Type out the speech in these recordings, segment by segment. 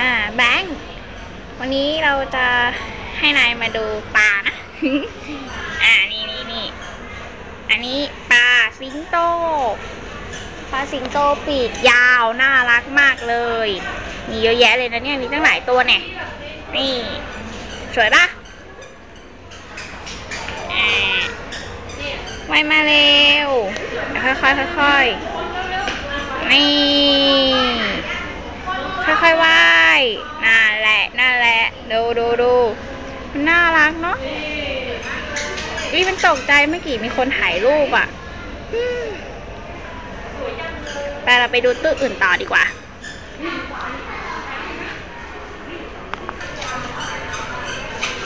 อ่าแบงค์วันนี้เราจะให้นายมาดูปลานะ อ่านี่นี่นี่อันนี้ปลาสิงโต ปลาสิงโตปีกยาวน่ารักมากเลย มีเยอะแยะเลยนะเนี่ยมีตั้งหลายตัวเนี่ย นี่สวยปะว่ายมาเร็ว ค่อยๆค่อยๆนี่ ค่อยๆว่ายนั่นแหละนั่นแหละ ดูดูดูมันน่ารักเนาะ วิมันตกใจเมื่อกี้มีคนถ่ายรูปอะไปเราไปดูตู้อื่นต่อดีกว่า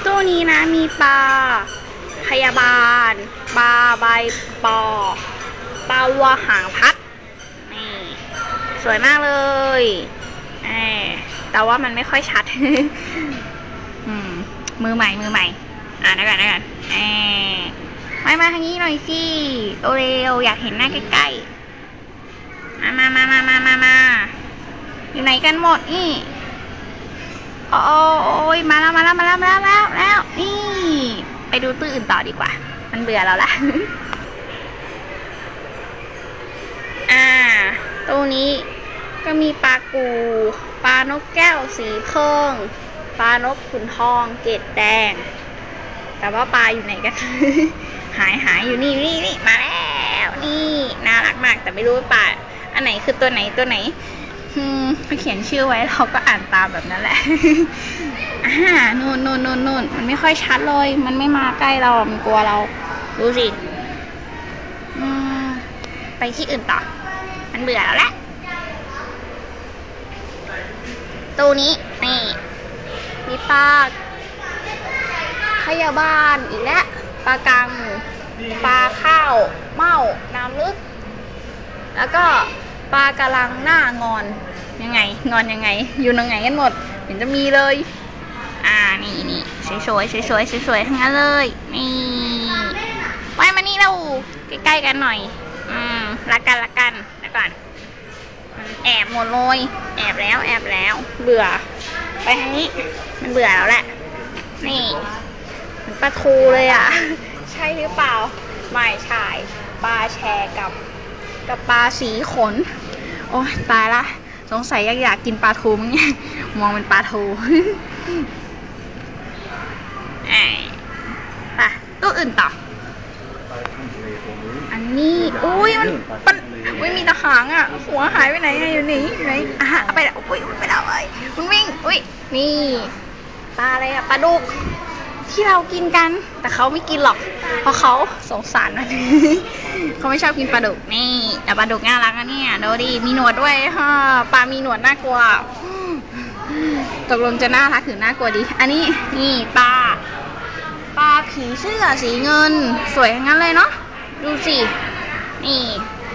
ตู้นี้นะมีปลาพยาบาลปลาใบปอปลาวัวหางพัด นี่ สวยมากเลยแหมแต่ว่ามันไม่ค่อยชัด มือใหม่ มือใหม่ อ่าได้ก่อนได้ก่อน มมามาทางนี้หน่อยสิเร็วอยากเห็นหน้าใกล้ๆ มามามามามามามาอยู่ไหนกันหมดนี่ โอ้ยมาแล้วมาแล้วมาแล้วมาแล้วแล้วแล้วนี่ ไปดูตู้อื่นต่อดีกว่า มันเบื่อเราละ อ่าตู้นี้ก็มีปลากู ปลานกแก้วสีเพิ่งปลานกขุนทอง เกตแดง แต่ว่าปลาอยู่ไหนกันหายหายอยู่นี่นี่นี่มาแล้วนี่น่ารักมาก แต่ไม่รู้ว่าปลาอันไหนคือตัวไหนตัวไหนอืมเขาเขียนชื่อไว้เราก็อ่านตามแบบนั้นแหละอ่านู่นนู่นนู่นนู่นมันไม่ค่อยชัดเลย มันไม่มาใกล้เรา มันกลัวเรา ดูสิไปที่อื่นต่อ มันเบื่อแล้วแหละตู้นี้ นี่ มีปลา พยาบาลอีกแล้วปลากัง ปลาข้าว เม่า น้ำลึก แล้วก็ปลากระลังหน้างอน ยังไง งอนยังไง อยู่ตรงไหนกันหมด เห็นจะมีเลย อ่า นี่นี่สวยสวยสวยสวยสวยทั้งนั้นเลย นี่ไว้มานี่เราใกล้ๆกันหน่อย อืมรักกันรักกันแล้วก่อนแอบหมดเลย แอบแล้ว แอบแล้ว เบื่อ ไปทางนี้ มันเบื่อแล้วแหละ นี่ เหมันปลาทูเลยอะ ใช่หรือเปล่า ไม่ใช่ปลาแชกับ กับปลาสีขน โอ้ตายละ สงสัยอยากอยากกินปลาทูมั้งเนี่ย มองเป็นปลาทูไปตู้อื่นต่อ อันนี้อุ้ยมันมันอุ้ยมีตะหางอะ หัวหายไปไหนอะอยู่นอยู่ไหนอะเอาไปแล้วอุ้ยไปแล้วเอ้ยมันวิ่งอุ้ยนี่ปลาอะไรอะปลาดุก ที่เรากินกัน แต่เขาไม่กินหรอก เพราะเขาสงสารมัน เขาไม่ชอบกินปลาดุกนี่ แต่ปลาดุกน่ารักนะเนี่ยดูดิมีหนวดด้วยฮะปลามีหนวดน่ากลัวตกลงจะน่ารักหรือน่ากลัวดี อันนี้นี่ปลาปลาผีเสื้อสีเงิน สวยทั้งนั้นเลยเนาะดูสินี่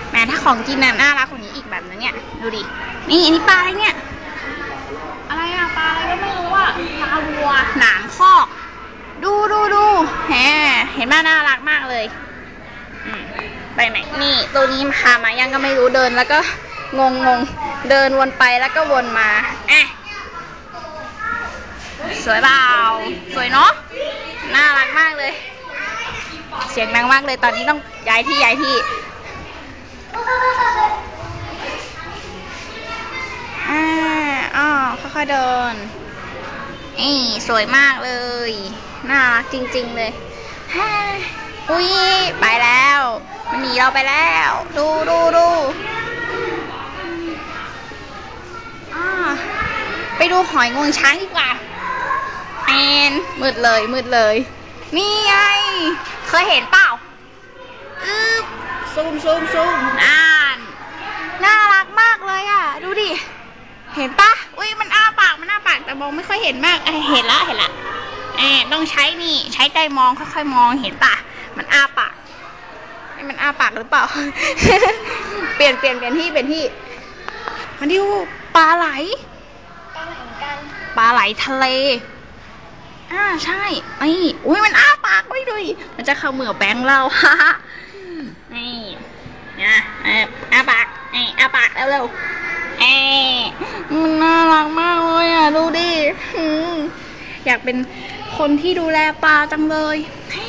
แหม้ถ้าของกินน่ะน่ารักกว่านี้อีกแบบนั้นเนี่ยดูดินี่อันนี้ปลาอะไรเนี่ยอะไรอะปลาอะไรก็ไม่รู้อะปลาวัว หนามคอก ดูดูดูแหมเห็นไหมน่ารักมากเลยไปไหนนี่ ตัวนี้พามายังก็ไม่รู้เดินแล้วก็งงงงเดินวนไปแล้วก็วนมาอะสวยเปล่าสวยเนาะน่ารักมากเลย เสียงดังมากเลยตอนนี้ต้องย้ายที่ย้ายที่อ่าอ๋อค่อยๆเดินนี่สวยมากเลย น่ารักจริง ๆ เลย อุ้ยไปแล้ว มันหนีเราไปแล้ว ดูดูดูอ่าไปดูหอยงวงช้างดีกว่าแอนมืดเลยมืดเลย นี่ไง เคยเห็นเปล่าอึ๊บซูมซูมซูมอ่านน่ารักมากเลยอะ ดูดิ เห็นปะอุ้ยมันอ้าปาก มันอ้าปาก แต่มองไม่ค่อยเห็นมากเอ้ยเห็นละ เห็นละ แอบต้องใช้นี่ ใช้ใจมองค่อยๆมองเห็นปะมันอ้าปากนี่มันอ้าปากหรือเปล่า เปลี่ยนเปลี่ยนเปลี่ยนที่เปลี่ยนที่ มันดิวปลาไหล ปลาไหลเหมือนกัน ปลาไหลทะเล อ่าใช่ไอ้อุ้ยมันอ้าปากไว้ด้วยมันจะเข้าเหมือแบงค์เราฮ่าฮ่านี่นะเอออ้าปากนี่อ้าปากเร็วๆเอ้มันน่ารักมากเลยอะ ดู อยากเป็นคนที่ดูแลปลาจังเลยแฮ่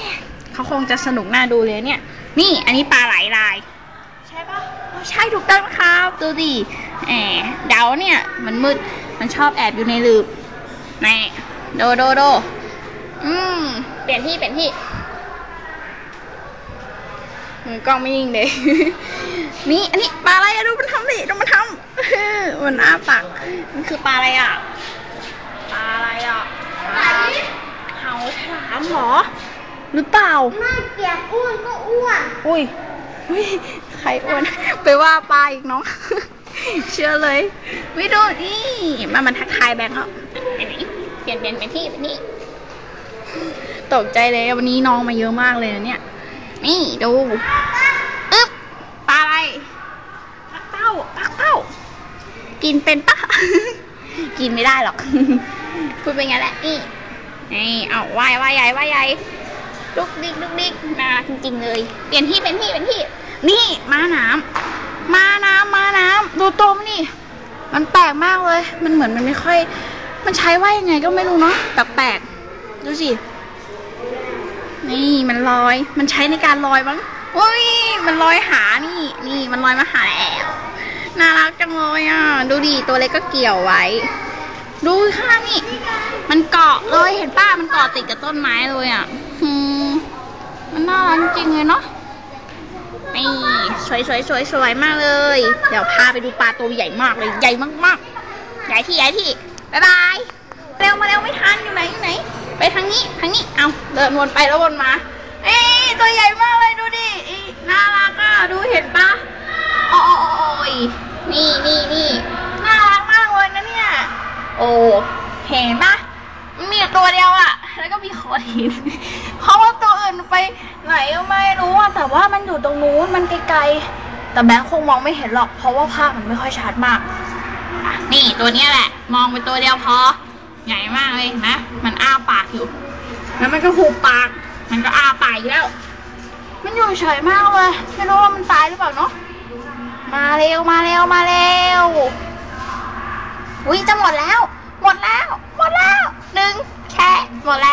เขาคงจะสนุกน่าดูเลยเนี่ย นี่อันนี้ปลาไหลลาย ใช่ปะอ๋อใช่ถูกต้องนะครับ ดูดิแหมเดาเนี่ย มันมืดมันชอบแอบอยู่ในหลืบแน่โดโดโดอืมเปลี่ยนที่เปลี่ยนที่มือกล้องไม่นิ่งเลย นี่อันนี้ปลาอะไรอะดูมันทำดิดูมันทำมันอ้าปากมันคือปลาอะไรอะปลาอะไรอะปลา เห่าฉลามเหรอ หรือเปล่า ไม่เปียกอ้วนก็อ้วนอุ้ยอุ้ยใครอ้วน ไปว่าปลาอีกเนาะ เชื่อเลยวิดูนี่มามันทักทายแบงค์เขาไปไหนเปลี่ยนเปลี่ยนเป็นที่เป็นนี่ ตกใจเลยวันนี้น้องมาเยอะมากเลยนะเนี่ย นี่ดูอึ๊บปลาอะไรปักเป้าปักเป้า กินเป็นปะ กินไม่ได้หรอก พูดเป็นไงแหละนี่นี่เอาว่ายว่ายใหญ่ว่ายใหญ่ดุกดิกดุกดิกน่ารักจริงๆเลย เปลี่ยนที่เป็นที่เป็นที่ นี่ม้าน้ำม้าน้ำม้าน้ำดูตัวมันนี่ มันแปลกมากเลย มันเหมือนมันไม่ค่อย มันใช้ว่ายังไงก็ไม่รู้เนาะแปลกๆดูสินี่มันลอย มันใช้ในการลอยมั้งอุ้ยมันลอยหานี่ นี่มันลอยมาหาแอบน่ารักจังเลยอะ ดูดิตัวเล็กก็เกี่ยวไว้ ดูข้างล่างนี่ มันเกาะเลยเห็นป้ามันเกาะติดกับต้นไม้เลยอะอืมมันน่ารักจริงเลยเนาะนี่สวยสวยสวยสวยมากเลย เดี๋ยวพาไปดูปลาตัวใหญ่มากเลย ใหญ่มากๆ ใหญ่ที่ใหญ่ที่บ๊ายบาย เร็วมาเร็วไม่ทันอยู่ไหนอยู่ไหน ไปทางนี้ทางนี้ เอาเดินวนไปแล้ววนมา เอ้ยตัวใหญ่มากเลยดูดิอีน่ารักอะ ดูเห็นปะโอ้ยนี่นี่นี่น่ารักมากเลยนะเนี่ย โอ้ เห็นปะมันมีอยู่ตัวเดียวอะ แล้วก็มีโขดหินเพราะว่าตัวอื่นไปไหนก็ไม่รู้อะแต่ว่ามันอยู่ตรงนู้นมันไกลๆ แต่แบงค์คงมองไม่เห็นหรอก เพราะว่าภาพมันไม่ค่อยชัดมากอะนี่ตัวเนี้ยแหละ มองไปตัวเดียวพอ ใหญ่มากเลยเห็นะ มันอ้าปากอยู่ แล้วมันก็หุบปาก มันก็อ้าปากอีกแล้ว มันอยู่เฉยมากเลย ไม่รู้ว่ามันตายหรือเปล่าเนาะ มาเร็วมาเร็วมาเร็ว อุ้ยจะหมดแล้ว หมดแล้ว หมดแล้วหนึ่งแค่หมดแล้ว